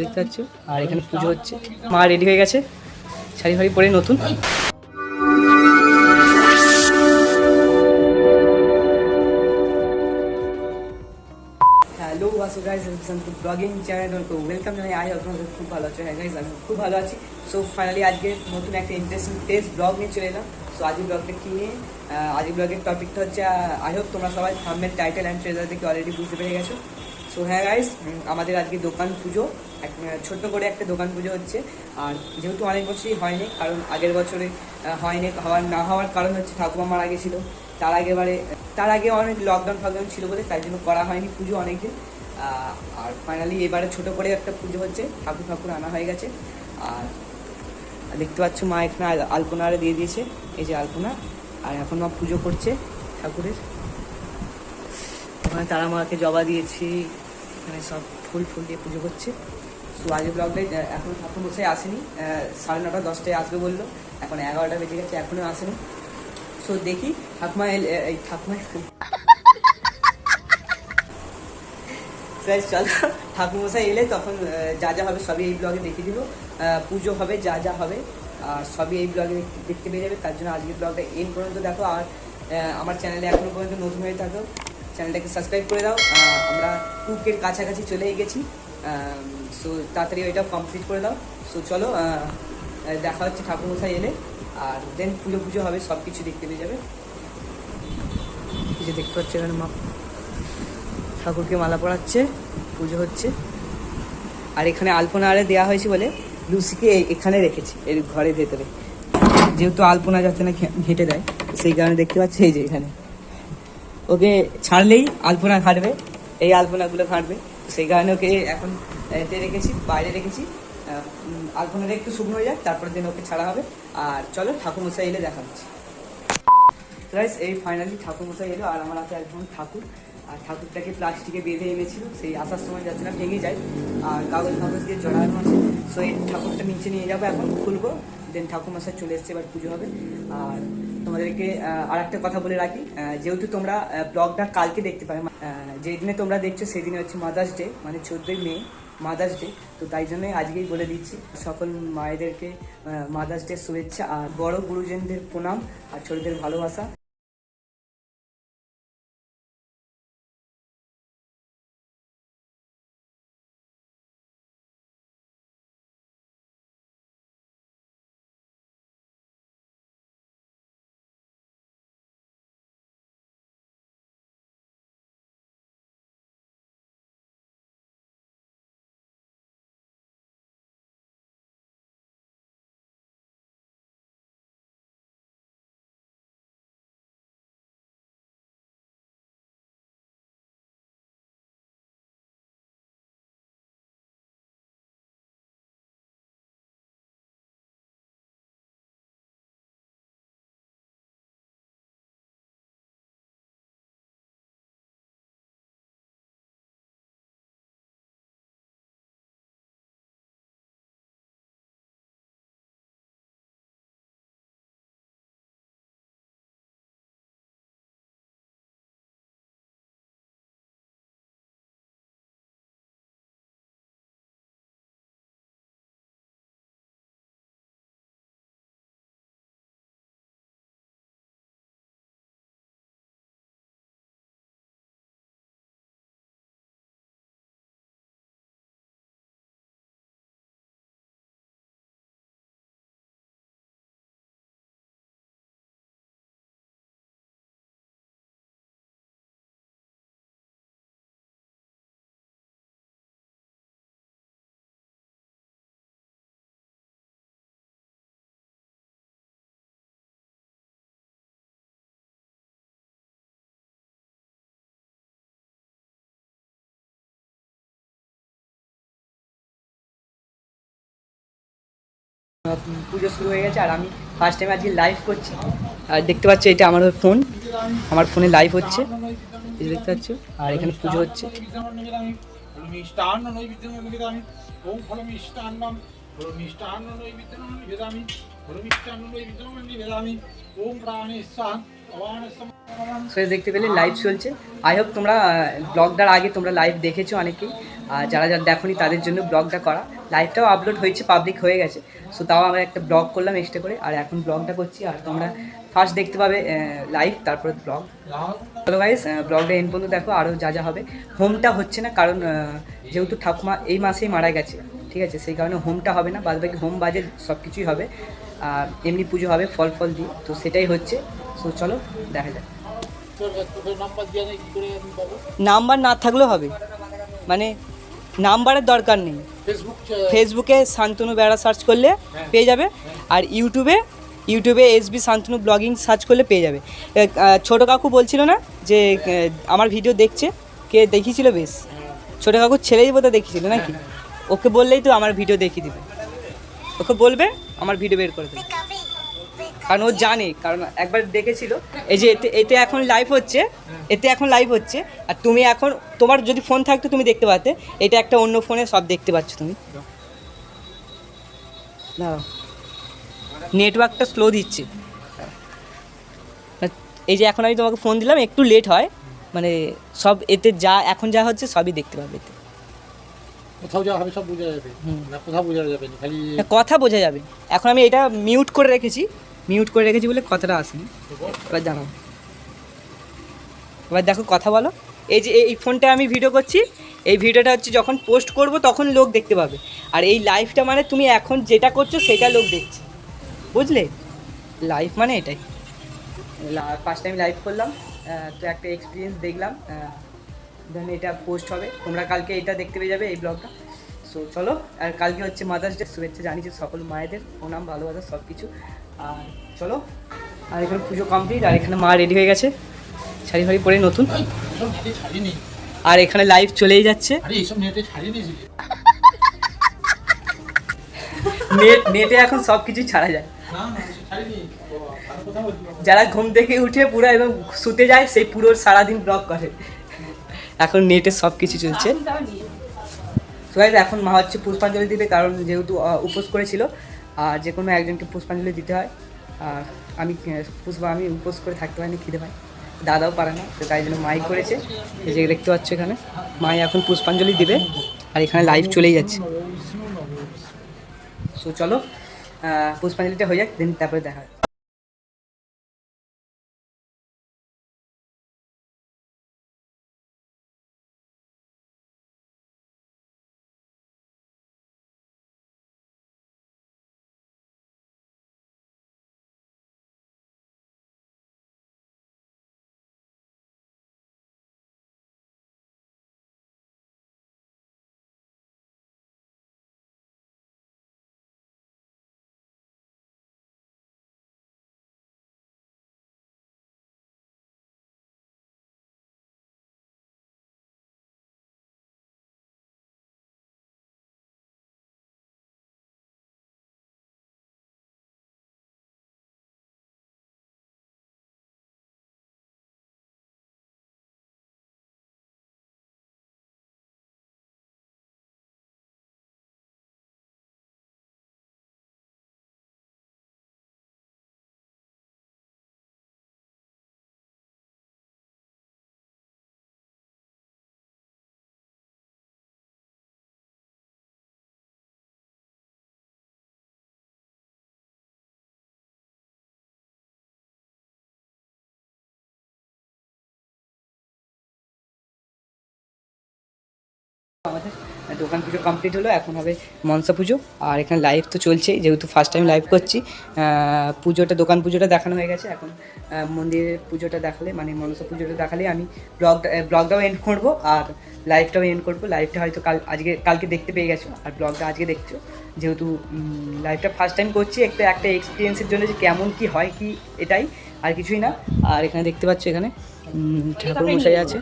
দেখতে পাচ্ছ? আর এখানে পুজো হচ্ছে। মা রেডি হয়ে গেছে। শাড়ি ফাড়ি পরে নতুন। হ্যালো আসো গাইজ আমি ব্লগিং চ্যানেল তো ওয়েলকাম জানাই আই আপনাদের খুব ভালো আছে হ্যাঁ গাইজ আমি খুব ভালো আছি সো ফাইনালি আজকে নতুন একটা ইন্টারেস্টিং টেস্ট ব্লগ নিয়ে চলে এলাম সো আজকে ব্লগটা কী নিয়ে আজকে ব্লগের টপিকটা হচ্ছে আই হোপ তোমরা সবাই থাম্বেল টাইটেল অ্যান্ড ট্রেলার থেকে অলরেডি বুঝতে পেরে গেছো সো হ্যাঁ গাইস আমাদের আজকে দোকান পুজো। এক ছোট্ট করে একটা দোকান পুজো হচ্ছে। আর যেহেতু অনেক বছরই হয়নি, কারণ আগের বছরে হয়নি, হওয়ার, না হওয়ার কারণ হচ্ছে ঠাকুমা মারা গেছিল। তার আগেবারে তার আগে অনেক লকডাউন ফকডাউন ছিল বলে, তাই জন্য করা হয়নি পুজো অনেকদিন। আর ফাইনালি এবারে ছোট করে একটা পুজো হচ্ছে, ঠাকুর ঠাকুর আনা হয়ে গেছে। আর দেখতে পাচ্ছ মা এখানে আল- আলপনা দিয়ে দিয়েছে, এই যে আলপনা। আর এখন মা পুজো করছে ঠাকুরের। ওখানে তারা মাকে জবা দিয়েছি। এখানে সব ফুল ফুল দিয়ে পুজো করছে। তো আজকে ব্লগটাই এখন ঠাকুর বসে আসেনি। সাড়ে নটা, দশটায় আসবে বলল। এখন এগারোটা বেজে গেছে, এখনও আসেনি। সো দেখি ঠাকুমা এলে এই ঠাকুমা চলো ঠাকুরমশাই এলে তখন যা যা হবে সবই এই ব্লগে দেখিয়ে দিব। পুজো হবে, যা যা হবে, আর সবই এই ব্লগে দেখতে পেয়ে যাবে। তার জন্য আজকের ব্লগটা এন পর্যন্ত দেখো। আর আমার চ্যানেলে এখনও পর্যন্ত নতুন হয়ে থাকো। চ্যানেলটাকে সাবস্ক্রাইব করে দাও। আমরা কুকের কাছাকাছি চলে গেছি। সো তাড়াতাড়ি ওইটা কমপ্লিট করে দাও। সো চলো দেখা হচ্ছে ঠাকুর ঠাকুরমশাই এলে। আর দেন পুজো পুজো হবে সব কিছু দেখতে পেয়ে যাবে। যে দেখতে পাচ্ছি এখানে মা ঠাকুরকে মালা পরাচ্ছে পুজো হচ্ছে। আর এখানে আলপনা আরে দেওয়া হয়েছে বলে লুসিকে এখানে রেখেছি, এর ঘরের ভেতরে। যেহেতু আলপনা যাতে না ঘেঁটে দেয়, সেই কারণে দেখতে পাচ্ছি এই যে এখানে। ওকে ছাড়লেই আলপনা ঘাটবে, এই আলপনাগুলো ঘাটবে। সেই কারণে ওকে এখন এতে রেখেছি, বাইরে রেখেছি। আলপনাটা একটু শুকনো হয়ে যাক তারপরে দিন ওকে ছাড়া হবে। আর চলো ঠাকুর মশাই এলে দেখা হচ্ছে। গাইস এই ফাইনালি ঠাকুর মশাই এলো, আর আমার হাতে একদম ঠাকুর। আর ঠাকুরটাকে প্লাস্টিকে বেঁধে এনেছিল, সেই আসার সময় যাচ্ছিলাম ভেঙে যায়। আর কাগজ কাগজ দিয়ে জড়ানো আছে। সো এই ঠাকুরটা নিচে নিয়ে যাব এখন, খুলবো দেন ঠাকুর মশাই চলে এসছে, এবার পুজো হবে। আর তোমাদেরকে আর একটা কথা বলে রাখি। যেহেতু তোমরা ব্লগটা কালকে দেখতে পাবে যেদিনে দিনে তোমরা দেখছ সেদিনে হচ্ছে মাদার্স ডে মানে চোদ্দোই মে মাদার্স ডে তো তাই জন্যই আজকেই বলে দিচ্ছি, সকল মায়েদেরকে মাদার্স ডে শুভেচ্ছা আর বড় গুরুজনদের প্রণাম আর ছোটদের ভালোবাসা। পুজো শুরু হয়ে গেছে, আর আমি ফার্স্ট টাইম আজকে লাইভ করছি। আর দেখতে পাচ্ছ, এটা আমার ফোন আমার ফোনে লাইভ হচ্ছে। দেখতে পাচ্ছ, আর এখানে পুজো হচ্ছে। দেখতে পেলে লাইভ চলছে। আই হোপ তোমরা ব্লগটার আগে তোমরা লাইভ দেখেছ অনেকেই। আর যারা যারা দেখনি তাদের জন্য ব্লগটা করা। লাইভটাও আপলোড হয়েছে পাবলিক হয়ে গেছে। সো তাও আমরা একটা ব্লগ করলাম এক্সট্রা করে। আর এখন ব্লগটা করছি। আর তোমরা ফার্স্ট দেখতে পাবে লাইভ তারপরে ব্লগ গাইস ব্লগটা এন পর্যন্ত দেখো। আরও যা যা হবে। হোমটা হচ্ছে না কারণ যেহেতু ঠাকুমা এই মাসেই মারা গেছে। ঠিক আছে? সেই কারণে হোমটা হবে না। বাদ বাকি হোম বাজে সব কিছুই হবে। আর এমনি পুজো হবে ফল ফল দিয়ে। তো সেটাই হচ্ছে। সো চলো দেখা যাক। নাম্বার না থাকলেও হবে। মানে নাম্বারের দরকার নেই। ফেসবুকে শান্তনু বেড়া সার্চ করলে পেয়ে যাবে। আর ইউটিউবে ইউটিউবে এসবি শান্তনু ব্লগিং সার্চ করলে পেয়ে যাবে। ছোটো কাকু বলছিল না যে আমার ভিডিও দেখছে কে দেখিয়েছিল বেশ? ছোটো কাকুর ছেলেই বোধহয় দেখিয়েছিল নাকি? ওকে বললেই তো আমার ভিডিও দেখিয়ে দিবে। ওকে বলবে আমার ভিডিও বের করে দেবে। কারণ ও জানে কারণ একবার দেখেছিল। এই যে এতে এতে এখন লাইভ হচ্ছে এতে এখন লাইভ হচ্ছে। আর তুমি এখন তোমার যদি ফোন থাকতো তুমি দেখতে পাতে এটা একটা অন্য ফোনে সব দেখতে পাচ্ছ তুমি। নেটওয়ার্কটা স্লো দিচ্ছে। এই যে এখন আমি তোমাকে ফোন দিলাম একটু লেট হয়। মানে সব এতে যা এখন যা হচ্ছে সবই দেখতে পাবে এতে। কোথাও যা হবে সব বোঝা যাবে। না কোথাও বোঝা যাবে খালি কথা বোঝা যাবে। এখন আমি এটা মিউট করে রেখেছি। মিউট করে রেখেছি বলে কথাটা আসেনি। এবার জানাও। এবার দেখো কথা বলো। এই যে এই ফোনটা আমি ভিডিও করছি, এই ভিডিওটা হচ্ছে যখন পোস্ট করব তখন লোক দেখতে পাবে। আর এই লাইভটা মানে তুমি এখন যেটা করছ সেটা লোক দেখছে। বুঝলে? লাইভ মানে এটাই। ফার্স্ট টাইম লাইভ করলাম তো একটা এক্সপিরিয়েন্স দেখলাম দেন এটা পোস্ট হবে। তোমরা কালকে এটা দেখতে পেয়ে যাবে এই ব্লগটা সো চলো, আর কালকে হচ্ছে মাদার্স ডে শুভেচ্ছা জানিয়েছি সকল মায়েদের। প্রণাম, ভালোবাসা সব কিছু আর চলো আর এখানে পুজো কমপ্লিট আর এখানে মা রেডি হয়ে গেছে। শাড়ি ফাড়ি পরে নতুন। আর এখানে লাইভ চলেই যাচ্ছে। আরে নেটে নেট নেটে এখন সব কিছুই ছাড়া যায়। যারা ঘুম থেকে উঠে পুরো এবং শুতে যায় সেই পুরো সারাদিন ব্লগ করে। এখন নেটে সব কিছু চলছে। তো এখন মা হচ্ছে পুষ্পাঞ্জলি দিবে কারণ যেহেতু উপোস করেছিল যে কোনো একজনকে পুষ্পাঞ্জলি দিতে হয়। আর আমি পুষ্পা, আমি উপোস করে থাকতে পারিনি, খিদে পাই দাদাও পারে না, তো তাই জন্য মাই করেছে। যে দেখতে পাচ্ছ এখানে, মাই এখন পুষ্পাঞ্জলি দিবে আর এখানে লাইভ চলেই যাচ্ছে। সো চলো পুষ্পাঞ্জলিটা হয়ে যাক দিন তারপরে দেখা হবে। আমাদের। দোকান পুজো কমপ্লিট হলো এখন হবে মনসা পুজো। আর এখানে লাইভ তো চলছেই যেহেতু ফার্স্ট টাইম লাইভ করছি। পুজোটা দোকান পুজোটা দেখানো হয়ে গেছে। এখন মন্দিরের পুজোটা দেখালে মানে মনসা পুজোটা দেখালে আমি ব্লগটা ব্লগটাও এন্ড করব। আর লাইভটাও এন্ড করব। লাইভটা হয়তো কাল আজকে কালকে দেখতে পেয়ে গেছো। আর ব্লগটা আজকে দেখছ। যেহেতু লাইভটা ফার্স্ট টাইম করছি একটা একটা এক্সপিরিয়েন্সের জন্য যে কেমন কি হয় কি এটাই আর কিছুই না। আর এখানে দেখতে পাচ্ছ এখানে ঠাকুর মশাই আছে।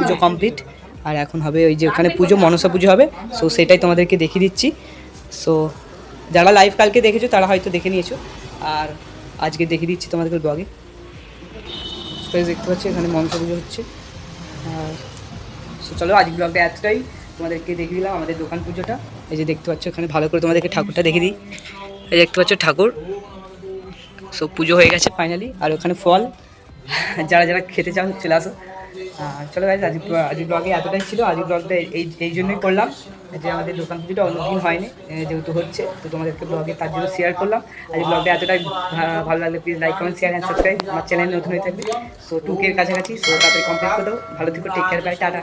পুজো কমপ্লিট আর এখন হবে ওই যে ওখানে পুজো, মনসা পুজো হবে। সো সেটাই তোমাদেরকে দেখিয়ে দিচ্ছি। সো যারা লাইভ কালকে দেখেছ, তারা হয়তো দেখে নিয়েছো। আর আজকে দেখিয়ে দিচ্ছি তোমাদেরকে ব্লগে দেখতে পাচ্ছি, এখানে মনসা পুজো হচ্ছে। আর সো চলো আজ ব্লগটা এতটাই। তোমাদেরকে দেখিয়ে দিলাম আমাদের দোকান পুজোটা। এই যে দেখতে পাচ্ছ, এখানে ভালো করে তোমাদেরকে ঠাকুরটা দেখিয়ে দিই। এই দেখতে পাচ্ছ, ঠাকুর। সো পুজো হয়ে গেছে ফাইনালি আর ওখানে ফল। যারা যারা খেতে চাও, চলে আসো। চলো গাইজ আজ আজ ব্লগে এতটাই ছিল। আজ ব্লগটা এই এই জন্যই করলাম যে আমাদের দোকান পুজোটা অন্যদিন হয়নি যেহেতু হচ্ছে, তো তোমাদেরকে ব্লগে তার জন্য শেয়ার করলাম। আজ ব্লগটা এতটাই ভালো লাগলে please like comment share and subscribe আমার চ্যানেল নতুন হয়ে থাকবে সো টুকের কাছাকাছি সো তাদের কমপ্লিট করে ভালো থেকো টেক কেয়ার বাই টাটা।